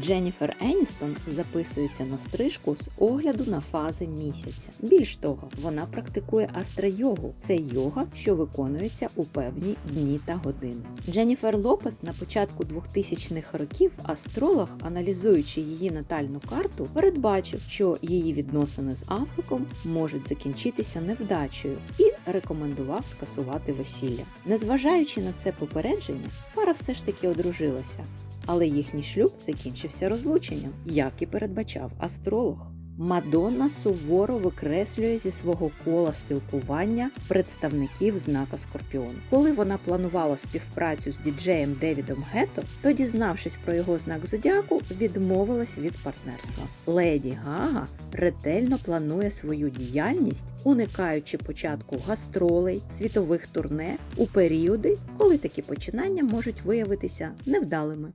Дженніфер Еністон записується на стрижку з огляду на фази місяця. Більш того, вона практикує астра-йогу. Це йога, що виконується у певні дні та години. Дженніфер Лопес на початку 2000-х років астролог, аналізуючи її натальну карту, передбачив, що її відносини з Афлеком можуть закінчитися невдачею і рекомендував скасувати весілля. Незважаючи на це попередження, пара все ж таки одружилася, але їхній шлюб закінчився розлученням, як і передбачав астролог. Мадонна суворо викреслює зі свого кола спілкування представників знака Скорпіон. Коли вона планувала співпрацю з діджеєм Девідом Гетто, то, дізнавшись про його знак зодіаку, відмовилась від партнерства. Леді Гага ретельно планує свою діяльність, уникаючи початку гастролей, світових турне у періоди, коли такі починання можуть виявитися невдалими.